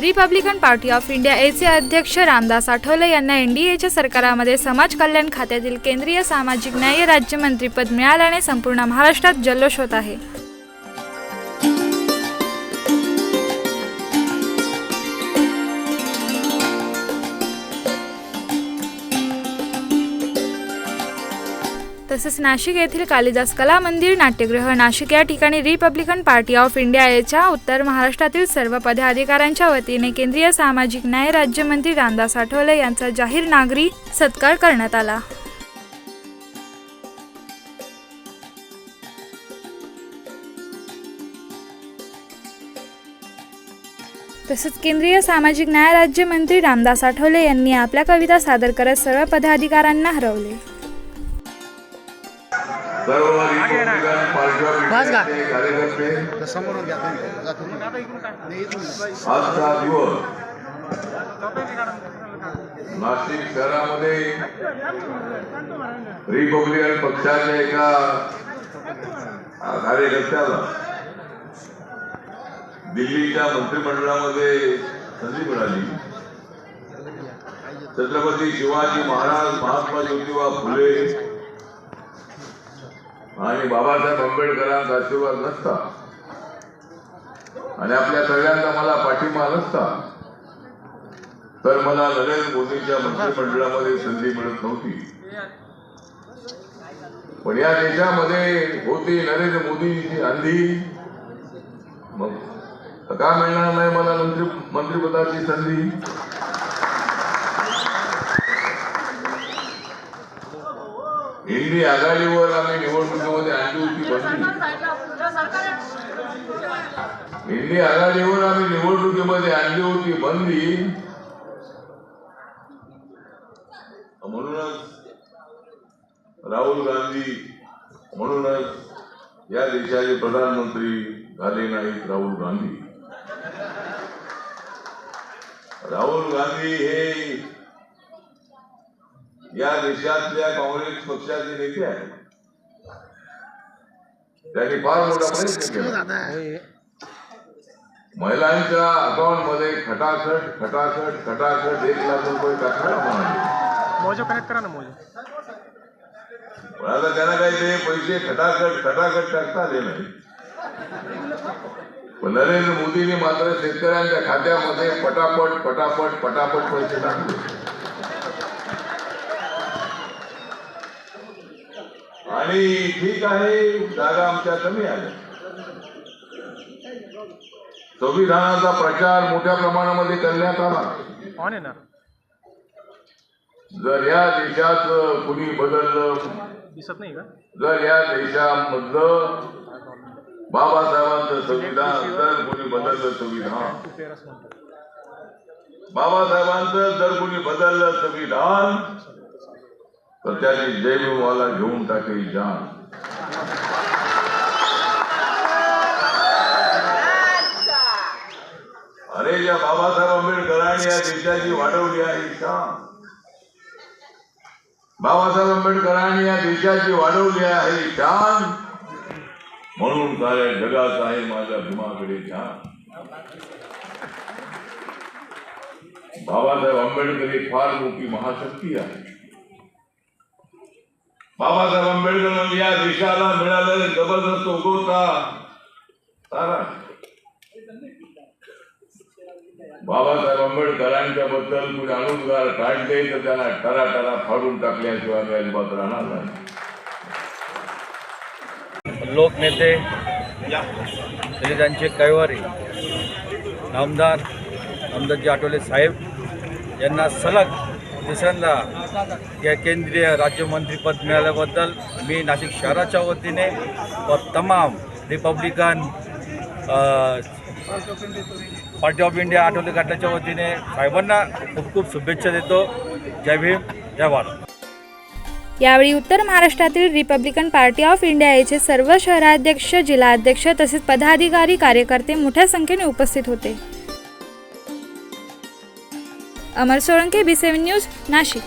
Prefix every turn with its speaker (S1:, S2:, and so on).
S1: Republican Party of India एचे अध्यक्ष रामदास आठवले यांना एनडीएच्या सरकारामध्ये समाज कल्याण खात्यातील केंद्रीय सामाजिक न्याय राज्यमंत्रीपद मिळाल्याने संपूर्ण महाराष्ट्रात जल्लोष होत आहे. तसेच नाशिक येथील कालिदास कला मंदिर नाट्यगृह नाशिक या ठिकाणी रिपब्लिकन पार्टी ऑफ इंडिया याच्या उत्तर महाराष्ट्रातील सर्व पदाधिकाऱ्यांच्या वतीने केंद्रीय सामाजिक न्याय राज्यमंत्री रामदास आठवले यांचा जाहीर नागरी सत्कार करण्यात आला. तसेच केंद्रीय सामाजिक न्याय राज्यमंत्री रामदास आठवले यांनी आपल्या कविता सादर करत सर्व पदाधिकाऱ्यांना हरवले.
S2: कार्यकर्ते. आजचा दिवस नाशिक शहरामध्ये रिपब्लिकन पक्षाच्या एका कार्यकर्त्याला दिल्लीच्या मंत्रिमंडळामध्ये संधी मिळाली. छत्रपती शिवाजी महाराज महात्मा ज्योतिबा फुले आणि बाबासाहेब आंबेडकरांचा आशीर्वाद नसता. आणि आपल्या सगळ्यांचा मला पाठिंबा नसता. तर मला नरेंद्र मोदींच्या मंत्रिमंडळामध्ये संधी मिळत नव्हती. पण या देशामध्ये होती नरेंद्र मोदींची आंधी मग का मिळणार नाही मला मंत्री मंत्रिपदाची संधी? इंडी आघाडीवर आम्ही निवडणुकीमध्ये आणली होती बंदी इंडी आघाडीवर आम्ही निवडणुकीमध्ये आणली होती बंदी म्हणूनच राहुल गांधी म्हणूनच या देशाचे प्रधानमंत्री झाले नाहीत राहुल गांधी. राहुल गांधी हे या देशातल्या काँग्रेस पक्षाचे नेते आहेत. त्यांनी फार मोठा प्रयत्न केला. महिलांच्या अकाउंटमध्ये खटाखट खटाखट खटाखट एक लाख रुपये टाकायला म्हणाले.
S3: मोजो कनेक्ट करा ना मोजो.
S2: पण आता त्यांना काही ते पैसे खटाखट खटाखट टाकता आले नाही. पण नरेंद्र मोदींनी मात्र शेतकऱ्यांच्या खात्यामध्ये पटापट पटापट पटापट पैसे टाकले. आणि ठीक आहे जागा आमच्या कमी आल्या संविधानाचा प्रचार मोठ्या प्रमाणामध्ये करण्यात आला. जर या देशात कुणी बदललं
S3: दिसत नाही का?
S2: जर या देशामधलं बाबासाहेबांचं संविधान जर कोणी बदललं संविधान बाबासाहेबांचं जर कोणी बदललं संविधान तर त्याने देवीवाला घेऊन टाके जान अरे ज्या बाबासाहेब आंबेडकरांनी या देशाची वाढवली आहे शान. बाबासाहेब आंबेडकरांनी या देशाची वाढवली आहे शान. म्हणून साऱ्या जगात आहे माझ्या भीमाकडे ध्यान बाबासाहेब आंबेडकर ही फार मोठी महाशक्ती आहे. बाबासाहेब आंबेडकर या देशाला मिळालेले जबरदस्त उगवता. तारा. बाबासाहेब आंबेडकरांच्या बद्दल कुणी अनुद्गार काढले तर त्यांना टरा टरा फाडून टाकल्याशिवाय मी अजिबात राहणार नाही.
S4: लोकनेते दलितांचे कैवारी नामदार आमदारजी आठवले साहेब यांना सलग तिसऱ्यांदा या केंद्रीय राज्यमंत्रीपद मिळाल्याबद्दल मी नाशिक शहराच्या वतीने व तमाम Republican Party of India Athawale गटाच्या वतीने साहेबांना खूप खूप शुभेच्छा देतो. जय भीम जय भारत.
S1: यावेळी उत्तर महाराष्ट्रातील रिपब्लिकन पार्टी ऑफ इंडिया येथे सर्व शहराध्यक्ष जिल्हाध्यक्ष तसेच पदाधिकारी कार्यकर्ते मोठ्या संख्येने उपस्थित होते. Amar Solanke B seven news Nashik.